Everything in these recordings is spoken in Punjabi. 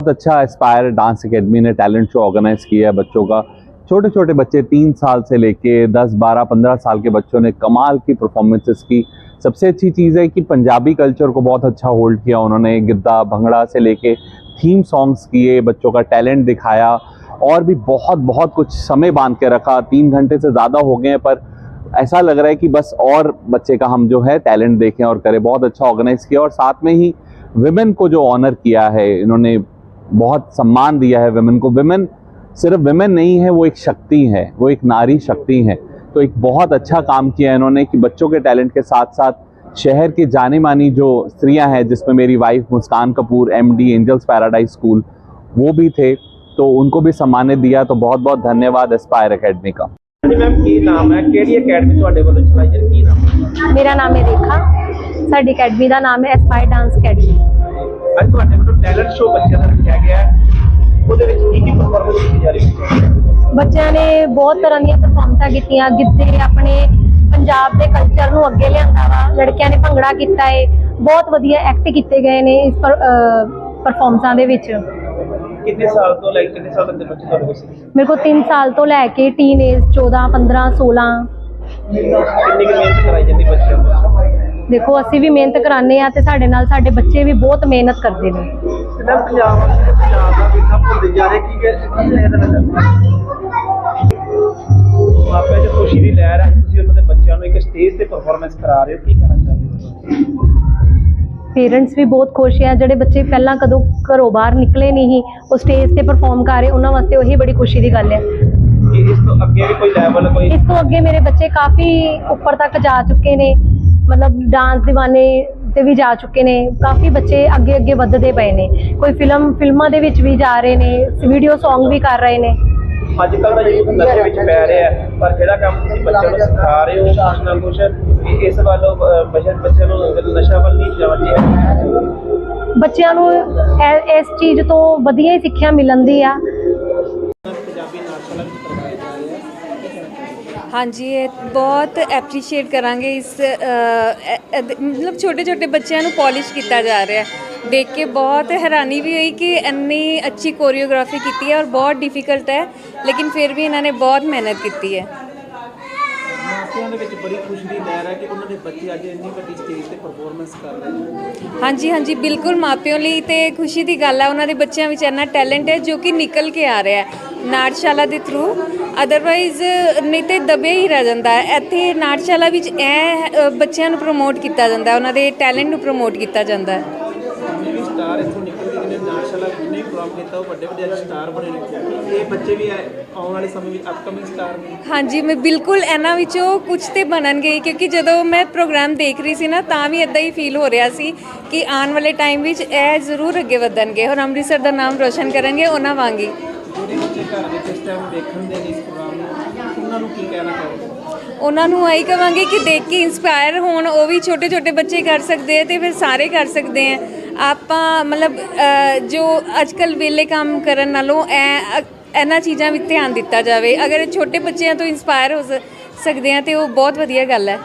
बहुत अच्छा एस्पायर डांस एकेडमी ने टैलेंट शो ऑर्गेनाइज किया है बच्चों का। छोटे छोटे बच्चे तीन साल से लेके दस, बारह, पंद्रह साल के बच्चों ने कमाल की परफॉर्मेंसेस की। सबसे अच्छी चीज़ है कि पंजाबी कल्चर को बहुत अच्छा होल्ड किया उन्होंने। गिद्दा, भंगड़ा से लेके थीम सॉन्ग्स किए, बच्चों का टैलेंट दिखाया और भी बहुत बहुत कुछ समय बाँध के रखा। तीन घंटे से ज़्यादा हो गए हैं पर ऐसा लग रहा है कि बस और बच्चे का हम जो है टैलेंट देखें और करें। बहुत अच्छा ऑर्गेनाइज किया और साथ में ही विमेन को जो ऑनर किया है, इन्होंने बहुत सम्मान दिया है विमेन को विमेन सिर्फ विमेन नहीं है वो एक शक्ति है वो एक नारी शक्ति है तो एक बहुत अच्छा काम किया है इन्होंने कि बच्चों के टैलेंट के साथ साथ शहर की जानी मानी जो स्त्रियां हैं जिसमें मेरी wife Muskan Kapoor MD angels paradise school वो भी थे तो उनको भी सम्मानित दिया तो बहुत बहुत धन्यवाद एस्पायर एकेडमी का ਹਾਂਜੀ ਮੈਮ ਕੀ ਨਾਮ ਹੈ ਕਿਹੜੀ ਅਕੈਡਮੀ ਤੁਹਾਡੇ ਵੱਲੋਂ ਚਲਾਈ ਜਾ ਰਹੀ ਕੀ ਨਾਮ ਹੈ ਮੇਰਾ ਨਾਮ ਹੈ ਰੇਖਾ ਸਾਡੀ ਅਕੈਡਮੀ ਦਾ ਨਾਮ ਹੈ ਐਸਪਾਇਰ ਡਾਂਸ ਅਕੈਡਮੀ ਅੱਜ ਤੁਹਾਡੇ ਵੱਲੋਂ ਟੈਲੈਂਟ ਸ਼ੋਅ ਬੱਚਿਆਂ ਦਾ ਰੱਖਿਆ ਗਿਆ ਹੈ। ਉਹਦੇ ਵਿੱਚ ਕੀ ਕੀ ਪਰਫਾਰਮੈਂਸ ਕੀਤੀ ਜਾ ਰਹੀ ਹੈ? ਬੱਚਿਆਂ ਨੇ ਬਹੁਤ ਤਰ੍ਹਾਂ ਦੀਆਂ ਪਰਫਾਰਮੈਂਸਾਂ ਕੀਤੀਆਂ। ਗਿੱਧੇ ਆਪਣੇ ਪੰਜਾਬ ਦੇ ਕਲਚਰ ਨੂੰ ਅੱਗੇ ਲਿਆਂਦਾ ਵਾ। ਲੜਕਿਆਂ ਨੇ ਭੰਗੜਾ ਕੀਤਾ ਹੈ ਬਹੁਤ ਵਧੀਆ ਐਕਟ ਕੀਤੇ ਗਏ ਨੇ ਇਸ ਪਰਫਾਰਮੈਂਸਾਂ ਦੇ ਵਿੱਚ। ਕਿੰਨੇ ਸਾਲ ਤੋਂ ਲੈ ਕੇ ਕਿੰਨੇ ਸਾਲ ਤੱਕ ਦੇ ਬੱਚੇ ਤੁਹਾਡੇ ਕੋਲ ਸੀ? ਮੇਰੇ ਕੋਲ 3 ਸਾਲ ਤੋਂ ਲੈ ਕੇ ਟੀਨ ਏਜ 14 15 16 ਕਿੰਨੀ ਕੁ ਦੇਖੋ ਅਸੀਂ ਵੀ ਮਿਹਨਤ ਕਰਾਉਂਦੇ ਆ ਤੇ ਸਾਡੇ ਨਾਲ ਸਾਡੇ ਬੱਚੇ ਵੀ ਬਹੁਤ ਮਿਹਨਤ ਕਰਦੇ ਨੇ। ਕਿੰਨਾ ਪੰਜਾਬ ਪੰਜਾਬ ਦਾ ਵਿਰਸਾ ਭੁੱਲਦੇ ਜਾ ਰਹੇ ਕੀ ਕੀ ਇਹਦਾ ਮਾਪਿਆਂ 'ਚ ਖੁਸ਼ੀ ਦੀ ਲਹਿਰ ਹੈ ਤੁਸੀਂ ਉਹਨਾਂ ਦੇ ਬੱਚਿਆਂ ਨੂੰ ਇੱਕ ਸਟੇਜ ਤੇ ਪਰਫਾਰਮੈਂਸ ਕਰਾ ਰਹੇ ਹੋ ਕੀ ਕਹਿਣਾ ਚਾਹੁੰਦੇ ਹੋ? ਪੇਰੈਂਟਸ ਵੀ ਬਹੁਤ ਖੁਸ਼ ਆ ਜਿਹੜੇ ਬੱਚੇ ਪਹਿਲਾਂ ਕਦੋਂ ਘਰੋਂ ਬਾਹਰ ਨਿਕਲੇ ਨਹੀਂ ਉਹ ਸਟੇਜ ਤੇ ਪਰਫਾਰਮ ਕਰ ਰਹੇ ਉਹਨਾਂ ਵਾਸਤੇ ਉਹੀ ਬੜੀ ਖੁਸ਼ੀ ਦੀ ਗੱਲ ਹੈ ਕਿ ਇਸ ਤੋਂ ਅੱਗੇ ਵੀ ਕੋਈ ਲੈਵਲ ਕੋਈ ਇਸ ਤੋਂ ਅੱਗੇ ਮੇਰੇ ਬੱਚੇ ਕਾਫੀ ਉੱਪਰ ਤੱਕ ਜਾ ਚੁੱਕੇ ਨੇ ਮਤਲਬ ਡਾਂਸ ਦੀਵਾਨੇ ਤੇ ਵੀ ਜਾ ਚੁੱਕੇ ਨੇ। ਕਾਫੀ ਬੱਚੇ ਅੱਗੇ ਅੱਗੇ ਵੱਧਦੇ ਪਏ ਨੇ। ਕੋਈ ਫਿਲਮ ਫਿਲਮਾਂ ਦੇ ਵਿੱਚ ਵੀ ਜਾ ਰਹੇ ਨੇ ਵੀਡੀਓ Song ਵੀ ਕਰ ਰਹੇ ਨੇ। ਅੱਜ ਕੱਲ ਦਾ ਯੂਥ ਨਸ਼ੇ ਵਿੱਚ ਪੈ ਰਿਹਾ ਹੈ ਪਰ ਜਿਹੜਾ ਕੰਮ ਤੁਸੀਂ ਬੱਚਿਆਂ ਨੂੰ ਸਿਖਾ ਰਹੇ ਹੋ ਕੁਛ ਨਾ ਇਹ- ਇਸ ਵੱਲੋਂ ਬੱਚੇ ਬੱਚਿਆਂ ਨੂੰ ਨਸ਼ਾ ਵੱਲ ਨਹੀਂ ਜਾਣਾ ਚਾਹੀਦਾ ਬੱਚਿਆਂ ਨੂੰ ਇਸ ਚੀਜ਼ ਤੋਂ ਵਧੀਆ ਹੀ ਸਿੱਖਿਆ ਮਿਲਦੀ ਆ ਪੰਜਾਬੀ ਨਾਟਕਾਂ ਵਿੱਚ ਕਰਵਾਏ ਜਾ ਰਹੇ ਆ ਹਾਂਜੀ ਇਹ ਬਹੁਤ ਐਪਰੀਸ਼ੀਏਟ ਕਰਾਂਗੇ ਇਸ ਅ, ਅ, ਅ, ਮਤਲਬ ਛੋਟੇ ਛੋਟੇ ਬੱਚਿਆਂ ਨੂੰ ਪਾਲਿਸ਼ ਕੀਤਾ ਜਾ ਰਿਹਾ। ਹੈ ਦੇਖ ਕੇ ਬਹੁਤ ਹੈਰਾਨੀ ਵੀ ਹੋਈ ਕਿ ਇੰਨੀ ਅੱਛੀ ਕੋਰੀਓਗ੍ਰਾਫੀ ਕੀਤੀ ਹੈ ਔਰ ਬਹੁਤ ਡਿਫਿਕਲਟ ਹੈ ਲੇਕਿਨ ਫਿਰ ਵੀ ਇਹਨਾਂ ਨੇ ਬਹੁਤ ਮਿਹਨਤ ਕੀਤੀ ਹੈ। ਮਾਪਿਆਂ ਦੇ ਵਿੱਚ ਬੜੀ ਖੁਸ਼ੀ ਦੀ ਲਹਿਰ ਹੈ ਕਿ ਉਹਨਾਂ ਦੇ ਬੱਚੇ ਅੱਜ ਇੰਨੀ ਵੱਡੀ ਸਟੇਜ ਤੇ ਪਰਫਾਰਮੈਂਸ ਕਰ ਰਹੇ ਨੇ। ਹਾਂਜੀ ਹਾਂਜੀ ਬਿਲਕੁਲ ਮਾਪਿਆਂ ਲਈ ਤੇ ਖੁਸ਼ੀ ਦੀ ਗੱਲ ਹੈ ਉਹਨਾਂ ਦੇ ਬੱਚਿਆਂ ਵਿੱਚ ਇੰਨਾ ਟੈਲੈਂਟ ਹੈ ਜੋ ਕਿ ਨਿਕਲ ਕੇ ਆ ਰਿਹਾ ਹੈ। ਨਾਟਸ਼ਾਲਾ ਦੇ ਥਰੂ ਅਦਰਵਾਈਜ਼ ਨਹੀਂ ਤੇ ਦਬੇ ਹੀ ਰਹਿ ਜਾਂਦਾ ਹੈ। ਇੱਥੇ ਨਾਟਸ਼ਾਲਾ ਵਿੱਚ ਇਹ ਬੱਚਿਆਂ ਨੂੰ ਪ੍ਰਮੋਟ ਕੀਤਾ ਜਾਂਦਾ ਹੈ। ਉਹਨਾਂ ਦੇ ਟੈਲੈਂਟ ਨੂੰ ਪ੍ਰਮੋਟ ਕੀਤਾ ਜਾਂਦਾ ਹੈ। ਸਟਾਰ ਇੱਥੋਂ ਨਿਕਲ ਕੇ ਜਿਹਨੇ ਨਾਟਸ਼ਾਲਾ ਜਿੰਨੇ ਪ੍ਰੋਗਰਾਮ ਕੀਤਾ ਉਹ ਵੱਡੇ ਵੱਡੇ ਸਟਾਰ ਬਣੇ ਨੇ। ਇਹ ਬੱਚੇ ਵੀ ਆਉਣ ਵਾਲੇ ਸਮੇਂ ਵਿੱਚ ਅਪਕਮਿੰਗ ਸਟਾਰ ਨੇ। ਹਾਂਜੀ ਮੈਂ ਬਿਲਕੁਲ ਇਹਨਾਂ ਵਿੱਚੋਂ ਕੁਝ ਤੇ ਬਣਨਗੇ ਕਿਉਂਕਿ ਜਦੋਂ ਮੈਂ ਪ੍ਰੋਗਰਾਮ ਦੇਖ ਰਹੀ ਸੀ ਨਾ ਤਾਂ ਵੀ ਇਦਾਂ ਹੀ ਫੀਲ ਹੋ ਰਿਹਾ ਸੀ ਕਿ ਆਉਣ ਵਾਲੇ ਟਾਈਮ ਵਿੱਚ ਇਹ ਜ਼ਰੂਰ ਅੱਗੇ ਵਧਣਗੇ। ਔਰ ਅੰਮ੍ਰਿਤਸਰ ਦਾ ਨਾਮ ਰੋਸ਼ਨ ਕਰਨਗੇ ਉਹਨਾਂ ਵਾਂਗੀ ਜਿਹੜੇ ਬੱਚੇ ਘਰ ਵਿੱਚ ਇਸ ਟਾਈਮ ਦੇਖਣ ਦੇ ਨੇ ਇਸ ਪ੍ਰੋਗਰਾਮ ਨੂੰ ਉਹਨਾਂ ਨੂੰ ਕੀ ਕਹਿਣਾ ਚਾਹੋਗੇ? ਉਹਨਾਂ ਨੂੰ ਆਈ ਕਵਾਂਗੇ ਕਿ ਦੇਖ ਕੇ ਇਨਸਪਾਇਰ ਹੋਣ ਉਹ ਵੀ ਛੋਟੇ ਛੋਟੇ ਬੱਚੇ ਕਰ ਸਕਦੇ ਆ ਤੇ ਫਿਰ ਸਾਰੇ ਕਰ ਸਕਦੇ ਆ। ਆਪਾਂ ਮਤਲਬ ਜੋ ਅੱਜ ਕੱਲ ਵੇਲੇ ਕੰਮ ਕਰਨ ਨਾਲੋਂ ਐ ਇਹਨਾਂ ਚੀਜ਼ਾਂ ਵਿੱਚ ਧਿਆਨ ਦਿੱਤਾ ਜਾਵੇ। ਅਗਰ ਛੋਟੇ ਬੱਚਿਆਂ ਤੋਂ ਇਨਸਪਾਇਰ ਹੋ ਸਕਦੇ ਆ ਤੇ ਉਹ ਬਹੁਤ ਵਧੀਆ ਗੱਲ ਹੈ।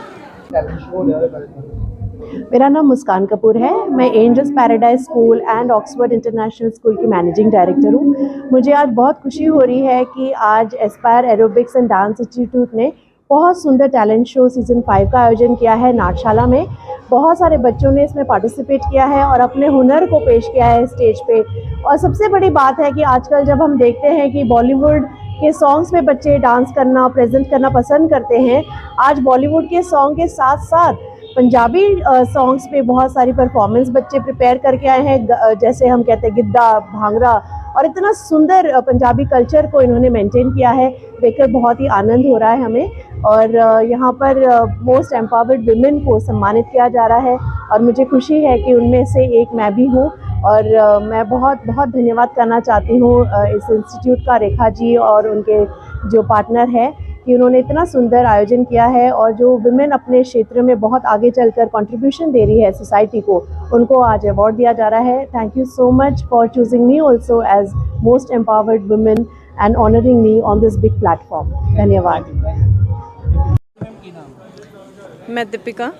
मेरा नाम मुस्कान कपूर है। मैं Angels Paradise school and Oxford International school की मैनेजिंग डायरेक्टर हूँ। मुझे आज बहुत खुशी हो रही है कि आज Aspire aerobics and dance institute ने बहुत सुंदर टैलेंट शो सीज़न फाइव का आयोजन किया है नाटशाला में। बहुत सारे बच्चों ने इसमें पार्टिसिपेट किया है और अपने हुनर को पेश किया है स्टेज पे। और सबसे बड़ी बात है कि आजकल जब हम देखते हैं कि बॉलीवुड के सॉन्ग्स में बच्चे डांस करना प्रेजेंट करना पसंद करते हैं, आज बॉलीवुड के सॉन्ग के साथ साथ पंजाबी सॉन्ग्स पे बहुत सारी परफॉर्मेंस बच्चे प्रिपेयर करके आए हैं जैसे हम कहते हैं गिद्दा, भांगड़ा और इतना सुंदर पंजाबी कल्चर को इन्होंने मेंटेन किया है, देखकर बहुत ही आनंद हो रहा है हमें और यहाँ पर मोस्ट एम्पावर्ड वुमेन को सम्मानित किया जा रहा है और मुझे खुशी है कि उनमें से एक मैं भी हूँ और मैं बहुत बहुत धन्यवाद करना चाहती हूँ इस इंस्टीट्यूट का रेखा जी और उनके जो पार्टनर है। कि उन्होंने इतना सुंदर आयोजन किया है और जो वुमेन अपने क्षेत्र में बहुत आगे चलकर कंट्रीब्यूशन दे रही है सोसाइटी को उनको आज अवार्ड दिया जा रहा है thank you so much for choosing me also as most empowered women and honouring me on this big platform धन्यवाद मैं दीपिका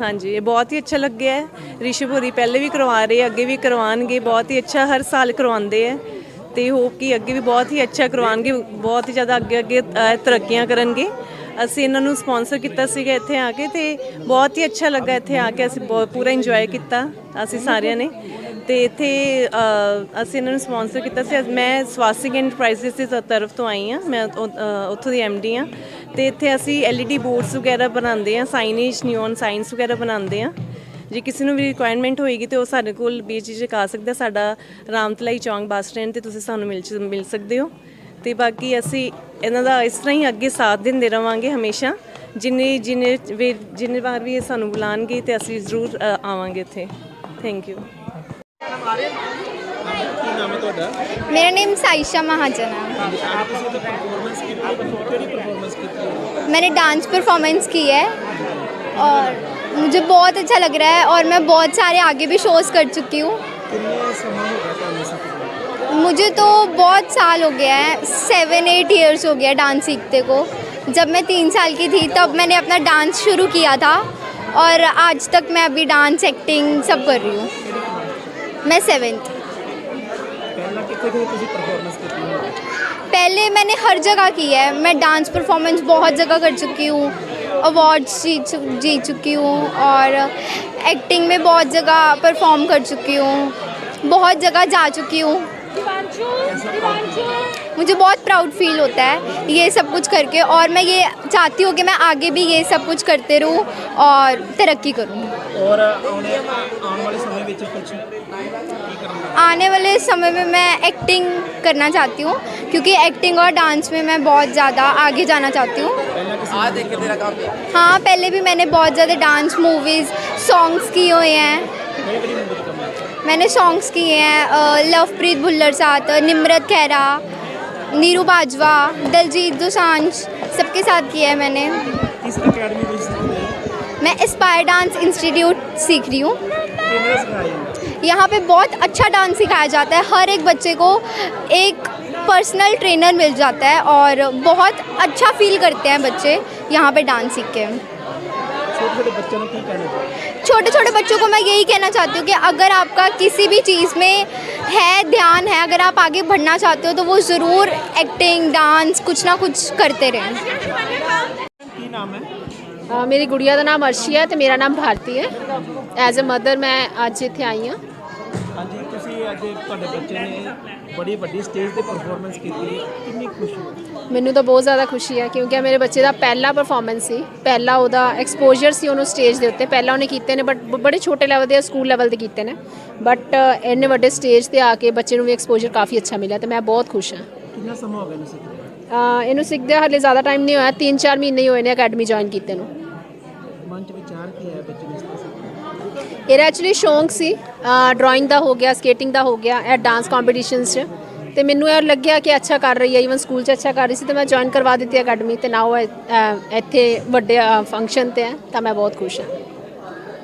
ਹਾਂਜੀ ਇਹ ਬਹੁਤ ਹੀ ਅੱਛਾ ਲੱਗਿਆ ਹੈ ਰਿਸ਼ਵ ਹੋਰੀ ਪਹਿਲੇ ਵੀ ਕਰਵਾ ਰਹੇ ਅੱਗੇ ਵੀ ਕਰਵਾਉਣਗੇ ਬਹੁਤ ਹੀ ਅੱਛਾ ਹਰ ਸਾਲ ਕਰਵਾਉਂਦੇ ਹੈ ਤੇ ਹੋਪ ਕਿ ਅੱਗੇ ਵੀ ਬਹੁਤ ਹੀ ਅੱਛਾ ਕਰਵਾਉਣਗੇ, ਬਹੁਤ ਹੀ ਜ਼ਿਆਦਾ ਅੱਗੇ ਅੱਗੇ ਤਰੱਕੀਆਂ ਕਰਨਗੇ। ਅਸੀਂ ਇਹਨਾਂ ਨੂੰ ਸਪਾਂਸਰ ਕੀਤਾ ਸੀਗਾ ਇੱਥੇ ਆ ਕੇ ਤੇ ਬਹੁਤ ਹੀ ਅੱਛਾ ਲੱਗਾ ਇੱਥੇ ਆ ਕੇ, ਅਸੀਂ ਬਹੁਤ ਪੂਰਾ ਇੰਜੋਏ ਕੀਤਾ, ਅਸੀਂ ਸਾਰਿਆਂ ਨੇ। ਤੇ ਇੱਥੇ ਅਸੀਂ ਇਹਨਾਂ ਨੂੰ ਸਪਾਂਸਰ ਕੀਤਾ ਸੀ। ਮੈਂ ਸਵਾਸਿਕ ਐਂਟਰਪ੍ਰਾਈਜ਼ਸ ਦੀ ਤਰਫ ਤੋਂ ਆਈ ਹਾਂ, ਮੈਂ ਉੱਥੋਂ ਦੀ ਡੀ ਹਾਂ। ਤੇ ਇੱਥੇ ਅਸੀਂ LED ਬੋਰਡਸ ਵਗੈਰਾ ਬਣਾਉਂਦੇ ਹਾਂ ਸਾਈਨੇਜ ਨਿਓਨ ਸਾਈਨਸ ਵਗੈਰਾ ਬਣਾਉਂਦੇ ਹਾਂ। ਜੇ ਕਿਸੇ ਨੂੰ ਵੀ ਰਿਕੁਆਇਰਮੈਂਟ ਹੋਏਗੀ ਤੇ ਉਹ ਸਾਡੇ ਕੋਲ ਬੀਚ ਆ ਸਕਦਾ ਸਾਡਾ ਰਾਮਤਲਾਈ ਚੌਂਕ ਬੱਸ ਸਟੈਂਡ ਤੇ ਤੁਸੀਂ ਸਾਨੂੰ ਮਿਲ ਚ- ਮਿਲ ਸਕਦੇ ਹੋ ਤੇ ਬਾਕੀ ਅਸੀਂ ਇਹਨਾਂ ਦਾ ਇਸ ਤਰ੍ਹਾਂ ਹੀ ਅੱਗੇ ਸਾਥ ਦਿੰਦੇ ਰਵਾਂਗੇ ਹਮੇਸ਼ਾ ਜਿੰਨੇ ਜਿੰਨੇ ਵੀ ਜਿੰਨੇ ਵਾਰ ਵੀ ਇਹ ਸਾਨੂੰ ਬੁਲਾਣਗੇ ਤੇ ਅਸੀਂ ਜ਼ਰੂਰ ਅ, ਆਵਾਂਗੇ ਇੱਥੇ ਥੈਂਕ ਯੂ ਕੀ ਨਾਮ ਹੈ ਤੁਹਾਡਾ मेरा नेम साइशा महाजन है ਅੱਜ ਤੁਸੀਂ ਤਾਂ ਪਰਫਾਰਮੈਂਸ ਕੀਤੀ ਹੈ ਕਿਹੜੀ ਪਰਫਾਰਮੈਂਸ ਕੀਤੀ ਹੈ मैंने डांस परफॉर्मेंस की है और मुझे बहुत अच्छा लग रहा है और मैं बहुत सारे आगे भी शोज़ कर चुकी हूँ। मुझे तो बहुत साल हो गया है सेवन एट इयर्स हो गया डांस सीखते को। जब मैं तीन साल की थी, तब मैंने अपना डांस शुरू किया था और आज तक मैं अभी डांस एक्टिंग सब कर रही हूँ। मैं सेवेंथ पहले मैंने हर जगह की है, मैं डांस परफॉर्मेंस बहुत जगह कर चुकी हूँ। अवार्ड्स जीत जीत चुकी हूँ और एक्टिंग में बहुत जगह परफॉर्म कर चुकी हूँ। बहुत जगह जा चुकी हूँ। मुझे बहुत प्राउड फील होता है ये सब कुछ करके और मैं ये चाहती हूँ कि मैं आगे भी ये सब कुछ करते रहूँ और तरक्की करूँ। और आने वाले समय में मैं एक्टिंग करना चाहती हूँ क्योंकि एक्टिंग और डांस में मैं बहुत ज़्यादा आगे जाना चाहती हूँ। हाँ पहले भी मैंने बहुत ज़्यादा डांस मूवीज़ सॉन्ग्स किए हुए हैं। मैंने सॉन्ग्स किए हैं लवप्रीत भुल्लर साथ निम्रत खैरा नीरू बाजवा दलजीत दोसांझ सबके साथ किया है मैंने। मैं इस्पायर डांस इंस्टीट्यूट सीख रही हूँ। यहाँ पे बहुत अच्छा डांस सिखाया जाता है। हर एक बच्चे को एक पर्सनल ट्रेनर मिल जाता है और बहुत अच्छा फील करते हैं बच्चे यहाँ पे डांस सीख के। छोटे छोटे बच्चों को मैं यही कहना चाहती हूँ कि अगर आपका किसी भी चीज़ में है ध्यान है अगर आप आगे बढ़ना चाहते हो तो वो ज़रूर एक्टिंग डांस कुछ ना कुछ करते रहें। आ, मेरी गुड़िया का नाम अर्शी है तो मेरा नाम भारती है। एज ए मदर मैं अज इतने आई हूँ। ਬੜੀ ਵੱਡੀ ਸਟੇਜ ਤੇ ਪਰਫਾਰਮੈਂਸ ਕੀਤੀ ਕਿੰਨੀ ਖੁਸ਼ੀ ਮੈਨੂੰ ਤਾਂ ਬਹੁਤ ਜ਼ਿਆਦਾ ਖੁਸ਼ੀ ਹੈ ਕਿਉਂਕਿ ਇਹ ਮੇਰੇ ਬੱਚੇ ਦਾ ਪਹਿਲਾ ਪਰਫਾਰਮੈਂਸ ਸੀ ਪਹਿਲਾ ਉਹਦਾ ਐਕਸਪੋਜ਼ਰ ਸੀ ਉਹਨੂੰ ਸਟੇਜ ਦੇ ਉੱਤੇ ਪਹਿਲਾਂ ਉਹਨੇ ਕੀਤੇ ਨੇ ਬਟ ਬੜੇ ਛੋਟੇ ਲੈਵਲ ਦੇ ਸਕੂਲ ਲੈਵਲ ਤੇ ਕੀਤੇ ਨੇ। ਬਟ ਇੰਨੇ ਵੱਡੇ ਸਟੇਜ ਤੇ ਆ ਕੇ ਬੱਚੇ ਨੂੰ ਵੀ ਐਕਸਪੋਜ਼ਰ ਕਾਫੀ ਅੱਛਾ ਮਿਲਿਆ ਤੇ ਮੈਂ ਬਹੁਤ ਖੁਸ਼ ਹਾਂ। ਕਿੰਨਾ ਸਮਾਂ ਹੋ ਗਿਆ ਨੂੰ? ਸਿੱਖਦੇ ਅ, ਇਹਨੂੰ ਸਿੱਖਦੇ ਹਲੇ ਜ਼ਿਆਦਾ ਟਾਈਮ ਨਹੀਂ ਹੋਇਆ 3-4 ਮਹੀਨੇ ਹੀ ਹੋਏ ਨੇ ਅਕੈਡਮੀ ਜੁਆਇਨ ਕੀਤੇ ਨੂੰ। ਮਨ ਚ ਵਿਚਾਰ ਕੀ ਹੈ ਬੱਚੇ ਨੂੰ ਇਸ ਤਰ੍ਹਾਂ ਸਿੱਖਣ ਇਹਦਾ ਐਕਚੁਅਲੀ ਸ਼ੌਂਕ ਸੀ ਡਰਾਇੰਗ ਦਾ ਹੋ ਗਿਆ ਸਕੇਟਿੰਗ ਦਾ ਹੋ ਗਿਆ ਐ ਡਾਂਸ ਕੰਪੀਟੀਸ਼ਨਸ 'ਚ। ਤੇ ਮੈਨੂੰ ਇਹ ਲੱਗਿਆ ਕਿ ਅੱਛਾ ਕਰ ਰਹੀ ਹੈ ਇਵਨ ਸਕੂਲ 'ਚ ਅੱਛਾ ਕਰ ਰਹੀ ਸੀ ਤੇ ਮੈਂ ਜੁਆਇਨ ਕਰਵਾ ਦਿੱਤੀ ਅਕੈਡਮੀ ਤੇ ਨਾਓ ਇੱਥੇ ਵੱਡੇ ਫੰਕਸ਼ਨ ਤੇ ਹੈ ਤਾਂ ਮੈਂ ਬਹੁਤ ਖੁਸ਼ ਹਾਂ।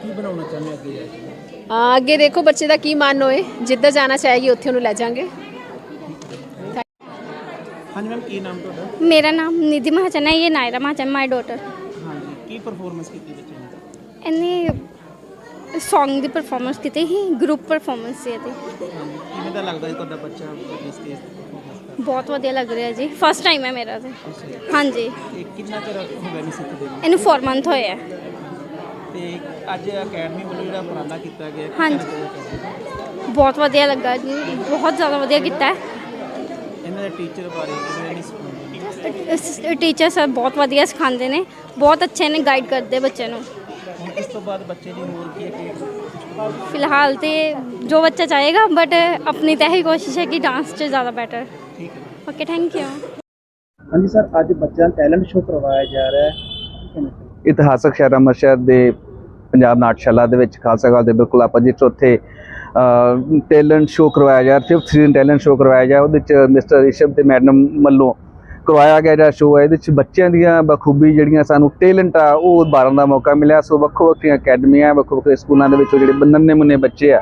ਕੀ ਬਣਾਉਣਾ ਚਾਹੁੰਦੇ ਅੱਗੇ ਆ ਅੱਗੇ ਦੇਖੋ ਬੱਚੇ ਦਾ ਕੀ ਮਨ ਹੋਏ ਜਿੱਦਾਂ ਜਾਣਾ ਚਾਹੇਗੀ ਉੱਥੇ ਉਹਨੂੰ ਲੈ ਜਾਾਂਗੇ। ਹਾਂਜੀ ਮੈਮ ਕੀ ਨਾਮ ਤੁਹਾਡਾ? ਮੇਰਾ ਨਾਮ ਨਿਧੀ ਮਹਾਜਨ ਹੈ ਇਹ ਨਾਇਰਾ ਮਹਾਜਨ ਮਾਈ ਡਾਟਰ ਹਾਂਜੀ ਕੀ ਪਰਫਾਰਮੈਂਸ ਕੀਤੀ ਬੱਚੇ ਨੇ? ਇਹਨੇ ਸੌਂਗ ਦੀ ਪਰਫਾਰਮੈਂਸ ਕੀਤੀ ਸੀ ਗਰੁੱਪ ਪਰਫਾਰਮੈਂਸ ਸੀ ਇਹਦੀ। ਕਿਵੇਂ ਦਾ ਲੱਗਦਾ ਜੀ ਤੁਹਾਡਾ ਬੱਚਾ ਸਟੇਜ ਤੇ ਬਹੁਤ ਵਧੀਆ ਲੱਗ ਰਿਹਾ ਜੀ। ਫਸਟ ਟਾਈਮ ਹੈ ਮੇਰਾ ਤੇ। ਹਾਂਜੀ। ਤੇ ਕਿੰਨਾ ਚਿਰ ਹੋ ਗਿਆ ਨਹੀਂ ਸਿੱਖਦੇ ਨੂੰ ਇਹਨੂੰ 4 ਮੰਥ ਹੋਏ ਆ। ਤੇ ਅੱਜ ਅਕੈਡਮੀ ਵੱਲੋਂ ਜਿਹੜਾ ਉਪਰਾਲਾ ਕੀਤਾ ਗਿਆ ਹਾਂਜੀ। ਬਹੁਤ ਵਧੀਆ ਲੱਗਾ ਜੀ। ਬਹੁਤ ਜ਼ਿਆਦਾ ਵਧੀਆ ਕੀਤਾ। ਹੈ ਇਹਨਾਂ ਦੇ ਟੀਚਰ ਬਾਰੇ ਕਿਵੇਂ ਨਹੀਂ ਸਿਖਾਉਂਦੇ ਟੀਚਰ ਸਰ ਬਹੁਤ ਵਧੀਆ ਸਿਖਾਉਂਦੇ ਨੇ। ਬਹੁਤ ਅੱਛੇ ਨੇ ਗਾਈਡ ਕਰਦੇ ਬੱਚੇ ਨੂੰ। ਇਸ ਤੋਂ ਬਾਅਦ ਬੱਚੇ ਦੀ ਹੋਰ ਕੀ ਹੈ ਕਿ ਫਿਲਹਾਲ ਤੇ ਜੋ ਬੱਚਾ ਚਾਹੇਗਾ ਬਟ ਆਪਣੀ ਤਾਂ ਇਹੀ ਕੋਸ਼ਿਸ਼ ਹੈ ਕਿ ਡਾਂਸ 'ਚ ਜ਼ਿਆਦਾ ਬੈਟਰ ਠੀਕ ਹੈ। ਓਕੇ ਥੈਂਕ ਯੂ ਹਾਂਜੀ ਸਰ ਅੱਜ ਬੱਚਿਆਂ ਦਾ ਟੈਲੈਂਟ ਸ਼ੋਅ ਕਰਵਾਇਆ ਜਾ ਰਿਹਾ ਹੈ? ਇਤਿਹਾਸਕ ਸ਼ਹਿਰ ਅੰਮ੍ਰਿਤਸਰ ਦੇ ਪੰਜਾਬ ਨਾਟਸ਼ਾਲਾ ਦੇ ਵਿੱਚ ਖਾਲਸਾ ਕਾਲਜ ਦੇ ਬਿਲਕੁਲ ਆਪੋਜੀਟ ਉੱਥੇ ਟੈਲੈਂਟ ਸ਼ੋਅ ਕਰਵਾਇਆ ਜਾ ਰਿਹਾ ਫਿਫਥ ਸੀਜ਼ਨ ਟੈਲੈਂਟ ਸ਼ੋਅ ਕਰਵਾਇਆ ਜਾ ਉਹਦੇ ਚ ਮਿਸਟਰ ਰਿਸ਼ਵ ਤੇ ਮੈਡਮ ਵੱਲੋਂ ਕਰਵਾਇਆ ਗਿਆ ਜਿਹੜਾ ਸ਼ੋਅ ਹੈ ਇਹਦੇ ਚ ਬੱਚਿਆਂ ਦੀਆਂ ਬਖੂਬੀ ਜਿਹੜੀਆਂ ਸਾਨੂੰ ਟੈਲੈਂਟ ਆ ਉਹ ਉਭਾਰਨ ਦਾ ਮੌਕਾ ਮਿਲਿਆ। ਸੋ ਵੱਖੋ ਵੱਖਰੀਆਂ ਅਕੈਡਮੀਆਂ ਵੱਖੋ ਵੱਖਰੇ ਸਕੂਲਾਂ ਦੇ ਵਿੱਚੋਂ ਜਿਹੜੇ ਨੰਨੇ ਮੁੰਨੇ ਬੱਚੇ ਆ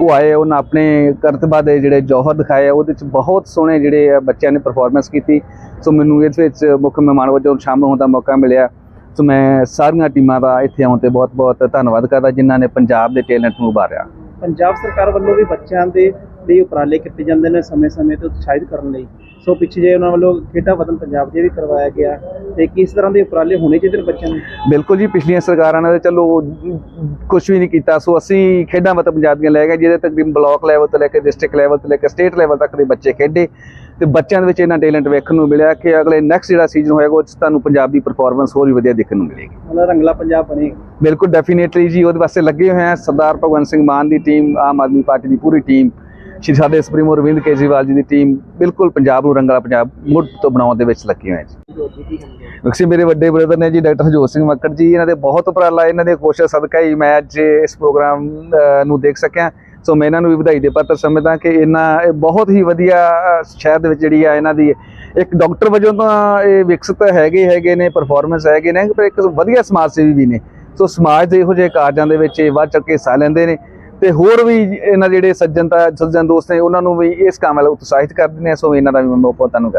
ਉਹ ਆਏ ਉਹਨਾਂ ਆਪਣੇ ਕਰਤਬਾ ਦੇ ਜਿਹੜੇ ਜੌਹਰ ਦਿਖਾਏ ਆ, ਉਹਦੇ ਚ ਬਹੁਤ ਸੋਹਣੇ ਜਿਹੜੇ ਆ ਬੱਚਿਆਂ ਨੇ ਪਰਫਾਰਮੈਂਸ ਕੀਤੀ। ਸੋ ਮੈਨੂੰ ਇਸ ਵਿੱਚ ਮੁੱਖ ਮਹਿਮਾਨ ਵਜੋਂ ਸ਼ਾਮਲ ਹੋਣ ਦਾ ਮੌਕਾ ਮਿਲਿਆ। ਸੋ ਮੈਂ ਸਾਰੀਆਂ ਟੀਮਾਂ ਦਾ ਇੱਥੇ ਆਉਣ ਤੇ ਬਹੁਤ-ਬਹੁਤ ਧੰਨਵਾਦ ਕਰਦਾ ਜਿਨ੍ਹਾਂ ਨੇ ਪੰਜਾਬ ਦੇ ਟੈਲੈਂਟ ਨੂੰ ਉਭਾਰਿਆ। ਪੰਜਾਬ ਸਰਕਾਰ ਵੱਲੋਂ ਵੀ ਬੱਚਿਆਂ ਦੇ ਲਈ ਉਪਰਾਲੇ ਕੀਤੇ ਜਾਂਦੇ ਨੇ ਸਮੇਂ-ਸਮੇਂ ਤੇ ਉਤਸ਼ਾਹਿਤ ਕਰਨ ਲਈ। ਸੋ ਪਿੱਛੇ ਜੇ ਉਹਨਾਂ ਵੱਲੋਂ ਖੇਡਾਂ ਵਤਨ ਪੰਜਾਬ ਜੇ ਵੀ ਕਰਵਾਇਆ ਗਿਆ ਤੇ ਕਿਸ ਤਰ੍ਹਾਂ ਦੇ ਉਪਰਾਲੇ ਹੋਣੇ ਚਾਹੀਦੇ ਨੇ ਬੱਚਿਆਂ ਨੂੰ? ਬਿਲਕੁਲ ਜੀ ਪਿਛਲੀਆਂ ਸਰਕਾਰਾਂ ਨੇ ਚਲੋ ਕੁਝ ਵੀ ਨਹੀਂ ਕੀਤਾ। ਸੋ ਅਸੀਂ ਖੇਡਾਂ ਮਤ ਪੰਜਾਬ ਦੀਆਂ ਲੈ ਗਏ ਜਿਹਦੇ ਤਕਰੀਬਨ ਬਲਾਕ ਲੈਵਲ ਤੋਂ ਲੈ ਕੇ ਡਿਸਟ੍ਰਿਕਟ ਲੈਵਲ ਤੋਂ ਲੈ ਕੇ ਸਟੇਟ ਲੈਵਲ ਤੱਕ ਦੇ ਬੱਚੇ ਖੇਡੇ। ਤੇ ਬੱਚਿਆਂ ਦੇ ਵਿੱਚ ਇਹਨਾਂ ਟੈਲੈਂਟ ਵੇਖਣ ਨੂੰ ਮਿਲਿਆ ਕਿ ਅਗਲੇ ਨੈਕਸਟ ਜਿਹੜਾ ਸੀਜ਼ਨ ਹੋਏਗਾ ਉਹ 'ਚ ਤੁਹਾਨੂੰ ਪੰਜਾਬ ਦੀ ਪਰਫਾਰਮੈਂਸ ਹੋਰ ਵੀ ਵਧੀਆ ਦੇਖਣ ਨੂੰ ਮਿਲੇਗੀ। ਮਤਲਬ ਰੰਗਲਾ ਪੰਜਾਬ ਬਣੇ। ਬਿਲਕੁਲ ਡੈਫੀਨੇਟਲੀ ਜੀ ਉਹਦੇ ਵਾਸਤੇ ਲੱਗੇ ਹੋਏ ਆ ਸਰਦਾਰ ਭਗਵੰਤ ਸਿੰਘ ਮਾਨ ਦੀ ਟੀਮ ਆਮ ਆਦਮੀ ਪਾਰਟੀ ਦੀ ਪੂਰੀ ਟੀਮ ਸ਼੍ਰੀ ਸਾਡੇ ਸੁਪਰੀਮੋ ਰਵਿੰਦ ਕੇਜਰੀਵਾਲ ਜੀ ਦੀ ਟੀਮ ਬਿਲਕੁਲ ਪੰਜਾਬ ਨੂੰ ਰੰਗਲਾ ਪੰਜਾਬ ਮੁੱਢ ਤੋਂ ਬਣਾਉਣ ਦੇ ਵਿੱਚ ਲੱਗੇ ਹੋਏ ਜੀ। ਵਕਸੀ ਮੇਰੇ ਵੱਡੇ ਬ੍ਰਦਰ ਨੇ ਜੀ, ਡਾਕਟਰ ਹਰਜੋਤ ਸਿੰਘ ਮੱਕੜ ਜੀ, ਇਹਨਾਂ ਦੇ ਬਹੁਤ ਉਪਰਾਲਾ, ਇਹਨਾਂ ਦੇ ਕੋਸ਼ਿਸ਼ ਸਦਕਾ ਹੀ ਮੈਂ ਅੱਜ ਇਸ ਪ੍ਰੋਗਰਾਮ ਨੂੰ ਦੇਖ ਸਕਿਆ। ਸੋ ਮੈਂ ਇਹਨਾਂ ਨੂੰ ਵੀ ਵਧਾਈ ਦੇ ਪਾਤਰ ਸਮਝਦਾ ਕਿ ਇਹਨਾਂ ਬਹੁਤ ਹੀ ਵਧੀਆ ਸ਼ਹਿਰ ਦੇ ਵਿੱਚ ਜਿਹੜੀ ਆ ਇਹਨਾਂ ਦੀ ਇੱਕ ਡਾਕਟਰ ਵਜੋਂ ਤਾਂ ਇਹ ਵਿਕਸਿਤ ਹੈਗੇ ਹੈਗੇ ਨੇ ਪਰਫਾਰਮੈਂਸ ਹੈਗੇ ਨੇ, ਪਰ ਇੱਕ ਵਧੀਆ ਸਮਾਜ ਸੇਵੀ ਵੀ ਨੇ। ਸੋ ਸਮਾਜ ਦੇ ਇਹੋ ਜਿਹੇ ਕਾਰਜਾਂ ਦੇ ਵਿੱਚ ਇਹ ਵੱਧ ਚੁੱਕ ਕੇ ਹਿੱਸਾ ਲੈਂਦੇ ਨੇ। ਤੇ ਹੋਰ ਵੀ ਇਹਨਾਂ ਜਿਹੜੇ ਸੱਜਣ ਤਾਂ ਸੱਜਣ ਦੋਸਤ ਨੇ, ਉਹਨਾਂ ਨੂੰ ਵੀ ਇਸ ਕੰਮ ਵੱਲ ਉਤਸ਼ਾਹਿਤ ਕਰਦੇ ਨੇ ਸੋ ਇਹਨਾਂ ਦਾ ਵੀ ਮੈਂ ਬਹੁਤ ਬਹੁਤ ਧੰਨਵਾਦ